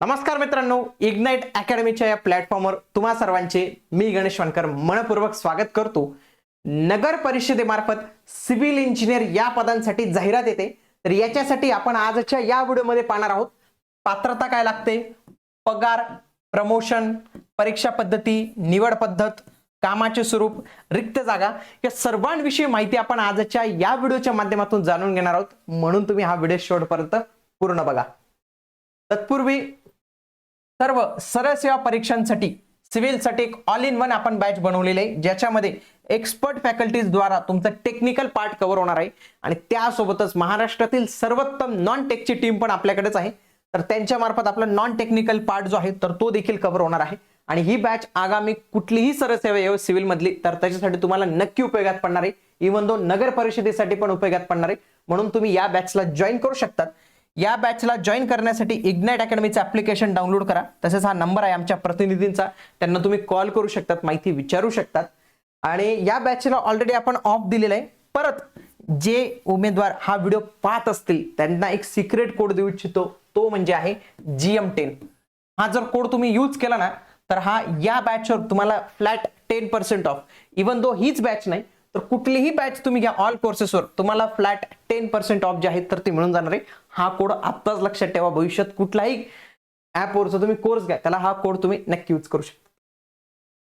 नमस्कार मित्रांनो इग्नाइट अकॅडमीच्या या प्लॅटफॉर्मवर तुम्हा सर्वांचे मी गणेश वानकर मनपूर्वक स्वागत करतो. नगर परिषदेमार्फत सिव्हिल इंजिनियर या पदांसाठी जाहिरात येते. तर याच्यासाठी आपण आजच्या या व्हिडिओमध्ये पाहणार आहोत पात्रता काय लागते पगार प्रमोशन परीक्षा पद्धती निवड पद्धत कामाचे स्वरूप रिक्त जागा या सर्वांविषयी माहिती आपण आजच्या या व्हिडिओच्या माध्यमातून जाणून घेणार आहोत. म्हणून तुम्ही हा व्हिडिओ शेवटपर्यंत पूर्ण बघा. तत्पूर्वी सर्व सरळ सेवा परीक्षांसाठी सिव्हिलसाठी एक ऑल इन वन आपण बॅच बनवलेले आहे. ज्याच्यामध्ये एक्सपर्ट फॅकल्टीज द्वारा तुमचं टेक्निकल पार्ट कव्हर होणार आहे. आणि त्यासोबतच महाराष्ट्रातील सर्वोत्तम नॉन टेकची टीम पण आपल्याकडेच आहे. तर त्यांच्या मार्फत आपला नॉन टेक्निकल पार्ट जो आहे तर तो देखील कव्हर होणार आहे. आणि ही बॅच आगामी कुठलीही सरळ सेवा येऊ सिव्हिल मधली तर त्याच्यासाठी तुम्हाला नक्की उपयोगात पडणार आहे. इव्हन दो नगर परिषदेसाठी पण उपयोगात पडणार आहे. म्हणून तुम्ही या बॅचला जॉईन करू शकतात. या बॅचला जॉईन करण्यासाठी इग्नाइट अकॅडमीचं ऍप्लिकेशन डाउनलोड करा. तसेच हा नंबर आहे आमच्या प्रतिनिधींचा. त्यांना तुम्ही कॉल करू शकतात माहिती विचारू शकतात. आणि या बॅचला ऑलरेडी आपण ऑफ दिलेला आहे. परत जे उमेदवार हा व्हिडिओ पाहत असतील त्यांना एक सिक्रेट कोड देऊ इच्छितो. तो म्हणजे आहे जी एम टेन हा जर कोड तुम्ही यूज केला ना तर हा या बॅचवर तुम्हाला flat ten percent off even though हीच बॅच नाही तर कुठलीही बॅच तुम्ही घ्या ऑल कोर्सेसवर तुम्हाला फ्लॅट टेन पर्सेंट ऑफ जे आहेत तर ते मिळून जाणार आहे. हा कोड आत्ताच लक्षात ठेवा भविष्यात कुठलाही ॲपवरचा तुम्ही कोर्स घ्या त्याला हा कोड तुम्ही नक्की यूज करू शकता.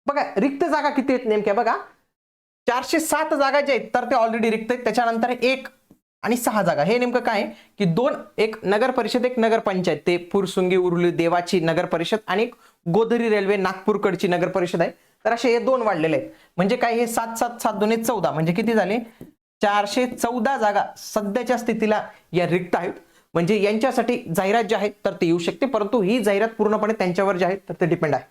बघा रिक्त जागा किती आहेत नेमक्या? बघा चारशे सात जागा ज्या आहेत तर ते ऑलरेडी रिक्त आहेत. त्याच्यानंतर एक आणि सहा जागा. हे नेमकं काय आहे? की दोन एक नगर परिषद एक नगर पंचायत. ते फुरसुंगी उरुली देवाची नगर परिषद आणि एक गोधरी रेल्वे नागपूरकडची नगर परिषद आहे. तर असे हे दोन वाढलेले आहेत. म्हणजे काय हे सात सात सात दोन चौदा. म्हणजे किती झाले? चारशे चौदा जागा सध्याच्या स्थितीला या रिक्त आहेत. म्हणजे यांच्यासाठी जाहिरात जी आहे तर ते येऊ शकते. परंतु ही जाहिरात पूर्णपणे त्यांच्यावर जे आहे तर ते डिपेंड आहे.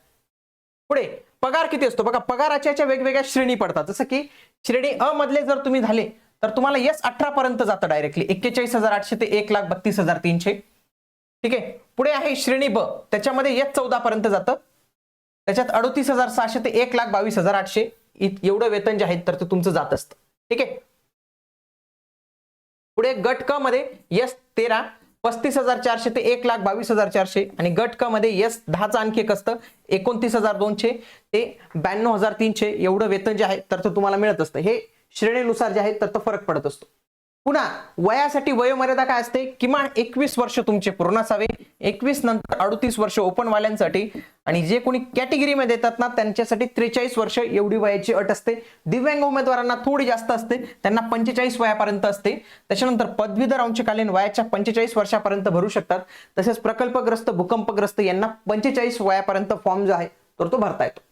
पुढे पगार किती असतो? बघा पगाराच्या याच्या वेगवेगळ्या श्रेणी पडतात. जसं की श्रेणी अ मधले जर तुम्ही झाले तर तुम्हाला यस अठरा पर्यंत जातं डायरेक्टली एक्केचाळीस हजार आठशे ते एक लाख बत्तीस हजार तीनशे. ठीक आहे? पुढे आहे श्रेणी ब. त्याच्यामध्ये यस चौदा पर्यंत जातं. त्याच्यात अडोतीस हजार सहाशे ते एक लाख बावीस हजार आठशे एवढं वेतन जे आहे तर ते तुमचं जात असतं. ठीक आहे? पुढे गट क मध्ये यस तेरा पस्तीस हजार चारशे ते एक लाख बावीस हजार चारशे आणि गट क मध्ये यस दहाचं आणखी एक असतं एकोणतीस हजार दोनशे ते ब्याण्णव हजार तीनशे एवढं वेतन जे आहे तर ते तुम्हाला मिळत असतं. हे श्रेणीनुसार जे आहे तर तो फरक पडत असतो. पुन्हा वयासाठी वयोमर्यादा काय असते? किमान एकवीस वर्ष तुमचे पूर्ण असावे. एकवीस नंतर अडतीस वर्ष ओपन वाल्यांसाठी. आणि जे कोणी कॅटेगरीमध्ये येतात ना त्यांच्यासाठी त्रेचाळीस वर्ष एवढी वयाची अट असते. दिव्यांग उमेदवारांना थोडी जास्त असते. त्यांना पंचेचाळीस वयापर्यंत असते. त्याच्यानंतर पदवीधर अंशकालीन वयाच्या पंचेचाळीस वर्षापर्यंत भरू शकतात. तसेच प्रकल्पग्रस्त भूकंपग्रस्त यांना पंचेचाळीस वयापर्यंत फॉर्म जो आहे तर तो भरता येतो.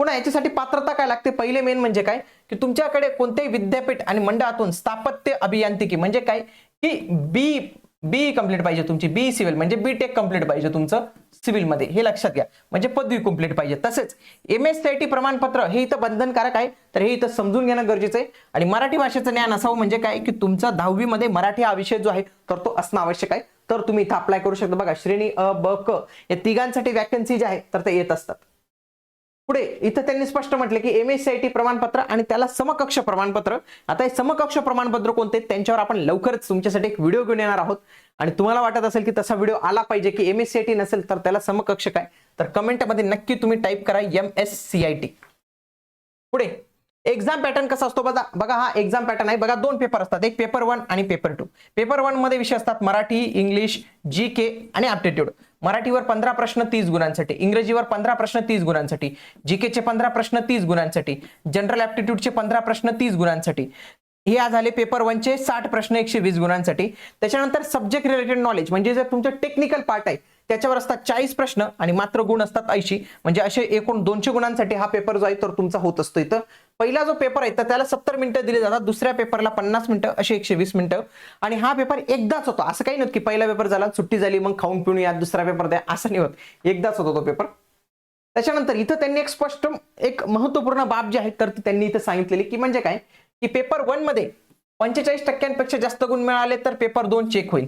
पुन्हा याच्यासाठी पात्रता काय लागते? पहिले मेन म्हणजे काय? की तुमच्याकडे कोणतेही विद्यापीठ आणि मंडळातून स्थापत्य अभियांत्रिकी म्हणजे काय? की बी बी कंप्लीट पाहिजे तुमची. बी सिव्हिल म्हणजे बी टेक कंप्लीट पाहिजे तुमचं सिव्हिलमध्ये हे लक्षात घ्या. म्हणजे पदवी कंप्लीट पाहिजे. तसेच M S C I T प्रमाणपत्र हे इथं बंधनकारक आहे. तर हे इथं समजून घेणं गरजेचं आहे. आणि मराठी भाषेचं ज्ञान असावं म्हणजे काय? की तुमचा दहावीमध्ये मराठी हा विषय जो आहे तर तो असणं आवश्यक आहे. तर तुम्ही इथं अप्लाय करू शकता. बघा श्रेणी अ ब क या तिघांसाठी वॅकन्सी जे आहे तर ते येत असतात. पुढे इथं त्यांनी स्पष्ट म्हटले की M S C I T प्रमाणपत्र आणि त्याला समकक्ष प्रमाणपत्र. आता हे समकक्ष प्रमाणपत्र कोणते त्यांच्यावर आपण लवकरच तुमच्यासाठी एक व्हिडिओ घेऊन येणार आहोत. आणि तुम्हाला वाटत असेल की तसा व्हिडिओ आला पाहिजे की M S C I T नसेल तर त्याला समकक्ष काय? तर कमेंटमध्ये नक्की तुम्ही टाईप करा M S C I T पुढे एक्झाम पॅटर्न कसा असतो बघा? बघा हा एक्झाम पॅटर्न आहे. बघा दोन पेपर असतात. एक पेपर वन आणि पेपर टू पेपर वनमध्ये विषय असतात मराठी इंग्लिश जी के आणि ॲप्टिट्यूड मराठीवर पंधरा प्रश्न तीस गुणांसाठी. इंग्रजीवर पंधरा प्रश्न तीस गुणांसाठी. जीकेचे पंधरा प्रश्न तीस गुणांसाठी. जनरल ॲप्टिट्यूडचे पंधरा प्रश्न तीस गुणांसाठी. हे आज झाले पेपर वनचे साठ प्रश्न एकशे वीस गुणांसाठी. त्याच्यानंतर सब्जेक्ट रिलेटेड नॉलेज म्हणजे जर तुमचं टेक्निकल पार्ट आहे त्याच्यावर असतात चाळीस प्रश्न आणि मात्र गुण असतात ऐंशी. म्हणजे असे एकूण दोनशे गुणांसाठी हा पेपर जो आहे तर तुमचा होत असतो इथं. पहिला जो पेपर आहे तर त्याला सत्तर मिनिटं दिली जातात. दुसऱ्या पेपरला पन्नास मिनिटं असे एकशे वीस मिनिटं. आणि हा पेपर एकदाच होतो. असं काही नव्हतं की पहिला पेपर झाला सुट्टी झाली मग खाऊन पिऊन या दुसरा पेपर द्या. असं नाही होत. एकदाच होतो तो पेपर त्याच्यानंतर इथं त्यांनी एक स्पष्ट एक महत्त्वपूर्ण बाब जी आहे तर ती त्यांनी इथं सांगितलेली की म्हणजे काय? की पेपर वनमध्ये पंचेचाळीस टक्क्यांपेक्षा जास्त गुण मिळाले तर पेपर दोन चेक होईल.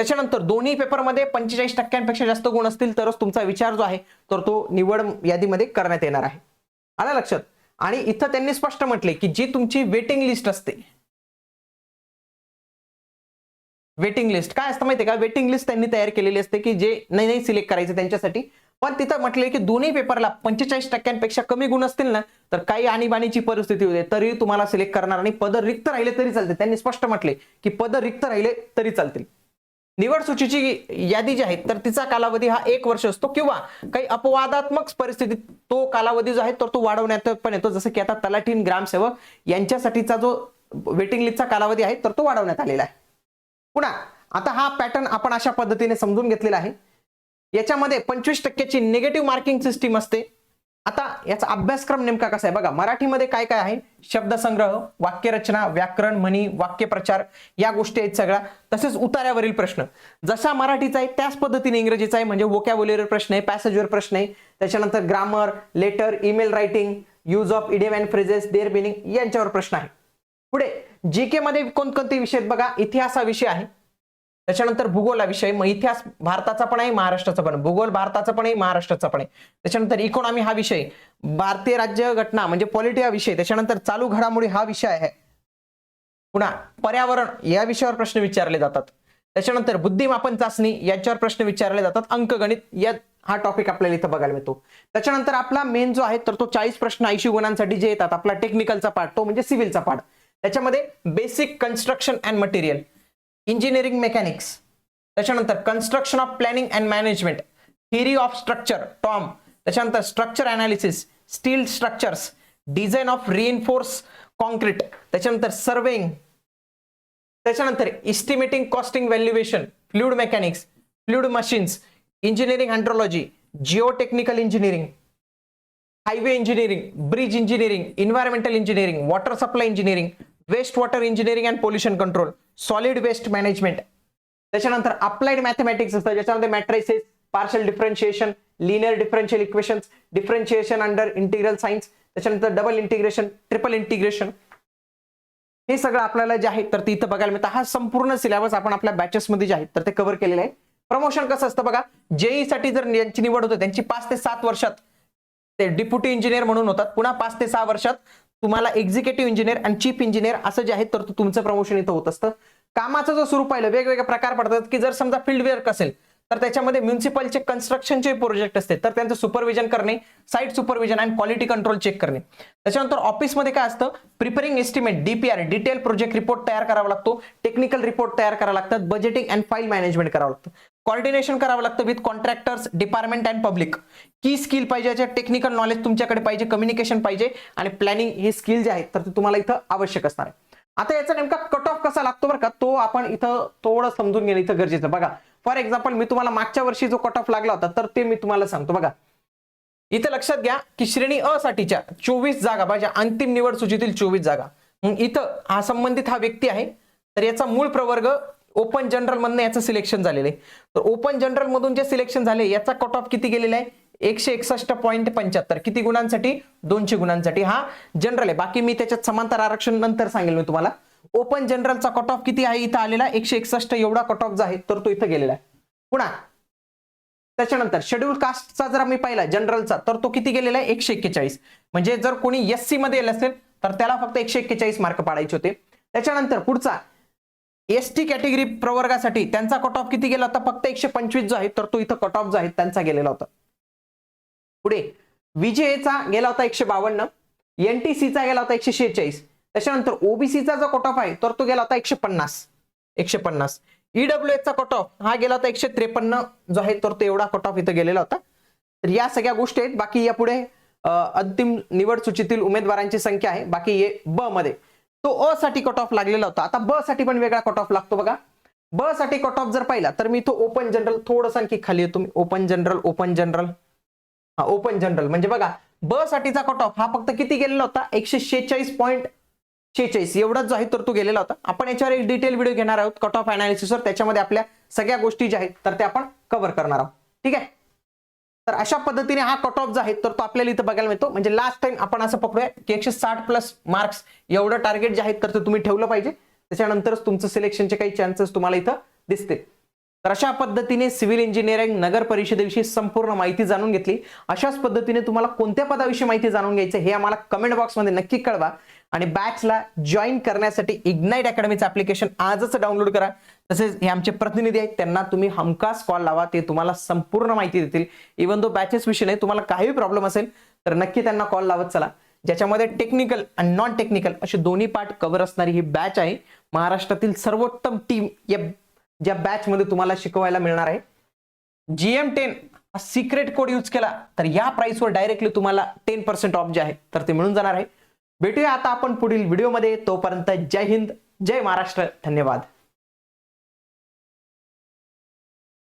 त्याच्यानंतर दोन्ही पेपरमध्ये पंचेचाळीस टक्क्यांपेक्षा जास्त गुण असतील तरच तुमचा विचार जो आहे तर तो निवड यादीमध्ये करण्यात येणार आहे. आलं लक्षात? आणि इथं त्यांनी स्पष्ट म्हटले की जी तुमची वेटिंग लिस्ट असते वेटिंग लिस्ट काय असतं माहितीये का? वेटिंग लिस्ट त्यांनी तयार केलेली असते की जे नाही नाही सिलेक्ट करायचं त्यांच्यासाठी. पण तिथं म्हटले की दोन्ही पेपरला पंचेचाळीस टक्क्यांपेक्षा कमी गुण असतील ना तर काही आणीबाणीची परिस्थिती होते तरी तुम्हाला सिलेक्ट करणार आणि पद रिक्त राहिले तरी चालते त्यांनी स्पष्ट म्हटले की पद रिक्त राहिले तरी चालतील. निवड सूचीची यादी जी आहे तर तिचा कालावधी हा एक वर्ष असतो किंवा काही अपवादात्मक परिस्थितीत तो कालावधी जो आहे तर तो वाढवण्यात पण येतो. जसं की आता तलाठीन ग्रामसेवक यांच्यासाठीचा जो वेटिंग लिस्टचा कालावधी आहे तर तो वाढवण्यात आलेला आहे. पुन्हा आता हा पॅटर्न आपण अशा पद्धतीने समजून घेतलेला आहे. याच्यामध्ये पंचवीस टक्क्याची निगेटिव्ह मार्किंग सिस्टीम असते. आता याचा अभ्यासक्रम नेमका कसा आहे? बघा मराठीमध्ये काय काय आहे? शब्दसंग्रह वाक्यरचना व्याकरण म्हणी वाक्यप्रचार या गोष्टी आहेत सगळ्या. तसेच उतार्यावरील प्रश्न. जसा मराठीचा आहे त्याच पद्धतीने इंग्रजीचा आहे म्हणजे वोकॅबुलरी प्रश्न आहे पॅसेजवर प्रश्न आहे. त्याच्यानंतर grammar letter email writing use of idiom and phrases their meaning यांच्यावर प्रश्न आहे. पुढे जी के मध्ये कोणकोणते विषय आहेत? बघा इतिहास हा विषय आहे. त्याच्यानंतर भूगोल हा विषय मग इतिहास भारताचा पण आहे महाराष्ट्राचा पण भूगोल भारताचा पण आहे महाराष्ट्राचा पण आहे. त्याच्यानंतर इकॉनॉमी हा विषय भारतीय राज्य घटना म्हणजे पॉलिटी हा विषय त्याच्यानंतर चालू घडामोडी हा विषय आहे. पुन्हा पर्यावरण या विषयावर प्रश्न विचारले जातात. त्याच्यानंतर बुद्धिमापन चाचणी याच्यावर प्रश्न विचारले जातात. अंकगणित या हा टॉपिक आपल्याला इथं बघायला मिळतो. त्याच्यानंतर आपला मेन जो आहे तर तो चाळीस प्रश्न ऐंशी गुणांसाठी जे येतात आपला टेक्निकलचा पार्ट तो म्हणजे सिव्हिलचा पार्ट त्याच्यामध्ये basic construction and material engineering mechanics त्याच्यानंतर construction of planning and management theory of structure tom त्याच्यानंतर structure analysis steel structures design of reinforce concrete त्याच्यानंतर सर्वेइंग त्याच्यानंतर estimating costing valuation fluid mechanics fluid machines engineering hydrology geotechnical engineering highway engineering bridge engineering environmental engineering water supply engineering waste water engineering and pollution control solid waste management त्याच्यानंतर applied mathematics असतं ज्याच्यामध्ये matrices partial differentiation linear differential equations differentiation under integral science त्याच्यानंतर double integration triple integration हे सगळं आपल्याला जे आहे तर ते इथं बघायला मिळतं. हा संपूर्ण सिलेबस आपण आपल्या बॅचेसमध्ये जे आहेत तर ते कव्हर केलेलं आहे. प्रमोशन कसं असतं बघा जेई साठी जर यांची निवड होते त्यांची पाच ते सात वर्षात. ते डिप्युटी इंजिनियर म्हणून होतात पुन्हा पाच ते सहा वर्षात. तुम्हाला एक्झिक्युटिव्ह इंजिनियर आणि चीफ इंजिनियर असं जे आहे तर तुमचं प्रमोशन इथं होत असतं. कामाचं जर स्वरूप पाहिलं वेगवेगळे प्रकार पडतात की जर समजा फील्ड वर्क असेल तर त्याच्यामध्ये म्युन्सिपलचे कन्स्ट्रक्शनचे प्रोजेक्ट असते तर त्यांचं सुपरविजन करणे साईट सुपरविजन आणि क्वालिटी कंट्रोल चेक करणे. त्याच्यानंतर ऑफिसमध्ये काय असतं? Preparing estimate DPR detail project report तयार करावा लागतो टेक्निकल रिपोर्ट तयार करावा लागतात बजेटिंग अँड फाईल मॅनेजमेंट करावं लागतं. कॉर्डिनेशन करावं लागतं with contractors department and public की स्किल पाहिजे टेक्निकल नॉलेज तुमच्याकडे पाहिजे कम्युनिकेशन पाहिजे आणि प्लॅनिंग हे स्किल जे आहेत तर ते तुम्हाला इथं आवश्यक असणार आहे. आता याचा नेमका कट ऑफ कसा लागतो बरं का? तो आपण इथं थोडं समजून घेणं इथं गरजेचं बघा फॉर एक्झाम्पल मी तुम्हाला मागच्या वर्षी जो कट ऑफ लागला होता तर ते मी तुम्हाला सांगतो. बघा इथं लक्षात घ्या की श्रेणी अ साठीच्या चोवीस जागा माझ्या अंतिम निवड सूचीतील चोवीस जागा. इथं हा संबंधित हा व्यक्ती आहे तर याचा मूळ प्रवर्ग ओपन जनरल मधनं याचं सिलेक्शन झालेलं आहे. तर ओपन जनरल मधून जे सिलेक्शन झाले याचा कट ऑफ किती गेलेला आहे? एकशे एकसष्ट पॉईंट पंच्याहत्तर. किती गुणांसाठी? दोनशे गुणांसाठी. हा जनरल आहे. बाकी मी त्याच्यात समांतर आरक्षण नंतर सांगेल मी तुम्हाला. ओपन जनरलचा कट ऑफ किती आहे? इथं आलेला एकशे एकसष्ट. एवढा कट ऑफ जो आहे तर तो इथं गेलेला आहे. पुन्हा. त्याच्यानंतर शेड्यूल कास्टचा जर मी पाहिला जनरलचा तर तो किती गेलेला आहे? एकशे एक्केचाळीस. म्हणजे जर कोणी एस सी मध्ये येईल असेल तर त्याला फक्त एकशे एक्केचाळीस मार्क पाडायचे होते. त्याच्यानंतर पुढचा एस टी कॅटेगरी प्रवर्गासाठी त्यांचा कट ऑफ किती गेला होता? फक्त एकशे पंचवीस जो आहे तर तो इथं कट ऑफ जो आहे त्यांचा गेलेला होता. पुढे विजेचा गेला होता एकशे बावन्न एनटीसीचा गेला होता एकशे शेहेचाळीस त्याच्यानंतर ओबीसीचा जो कट ऑफ आहे तर तो गेला होता एकशे पन्नास एकशे पन्नास. ईडब्ल्यू चा कट ऑफ हा गेला होता एकशे त्रेपन्न जो आहे तर तो एवढा कट ऑफ इथं गेलेला होता. तर या सगळ्या गोष्टी आहेत. बाकी यापुढे अंतिम निवड सूचीतील उमेदवारांची संख्या आहे. बाकी ये ब मध्ये. तो अ साठी कट ऑफ लागलेला होता. आता ब साठी पण वेगळा कट ऑफ लागतो बघा. ब साठी कट ऑफ जर पाहिला तर मी तो ओपन जनरल थोडस आणखी खाली येतो मी. ओपन जनरल ओपन जनरल हा ओपन जनरल म्हणजे बघा ब साठीचा कट ऑफ हा फक्त किती गेलेला होता? एकशे शेहेचाळीस पॉईंट शेहेचाळीस. एवढाच जो आहे तर तो गेलेला होता. आपण याच्यावर एक डिटेल व्हिडिओ घेणार आहोत. कट ऑफ अनालिसिसवर त्याच्यामध्ये आपल्या सगळ्या गोष्टी ज्या आहेत तर त्या आपण कव्हर करणार आहोत. ठीक आहे? तर अशा पद्धतीने हा कट ऑफ जो आहे तर तो आपल्याला इथं बघायला मिळतो. म्हणजे लास्ट टाइम आपण असं पकडूया की एकशे साठ प्लस मार्क्स एवढं टार्गेट जे आहेत तर ते तुम्ही ठेवलं पाहिजे. त्याच्यानंतरच तुमचं सिलेक्शनचे काही चान्सेस तुम्हाला इथं दिसतील. तर अशा पद्धतीने सिव्हिल इंजिनिअरिंग नगर परिषदेविषयी संपूर्ण माहिती जाणून घेतली. अशाच पद्धतीने तुम्हाला कोणत्या पदाविषयी माहिती जाणून घ्यायचं हे आम्हाला कमेंट बॉक्समध्ये नक्की कळवा. आणि बॅचला जॉईन करण्यासाठी इग्नाईट अकॅडमीचं ऍप्लिकेशन आजच डाउनलोड करा. तसेच हे आमचे प्रतिनिधी आहेत त्यांना तुम्ही हमखास कॉल लावा ते तुम्हाला संपूर्ण माहिती देतील. इवन तो बॅचेस विषयी नाही तुम्हाला काही प्रॉब्लेम असेल तर नक्की त्यांना कॉल लावत चला. ज्याच्यामध्ये टेक्निकल आणि नॉन टेक्निकल असे दोन्ही पार्ट कव्हर असणारी ही बॅच आहे. महाराष्ट्रातील सर्वोत्तम टीम या ज्या बॅचमध्ये तुम्हाला शिकवायला मिळणार आहे. जीएम टेन हा सिक्रेट कोड यूज केला तर या प्राइसवर डायरेक्टली तुम्हाला टेन पर्सेंट ऑफ जे आहे तर ते मिळून जाणार आहे. भेटूया आता आपण पुढील व्हिडिओमध्ये तोपर्यंत जय हिंद जय महाराष्ट्र. धन्यवाद.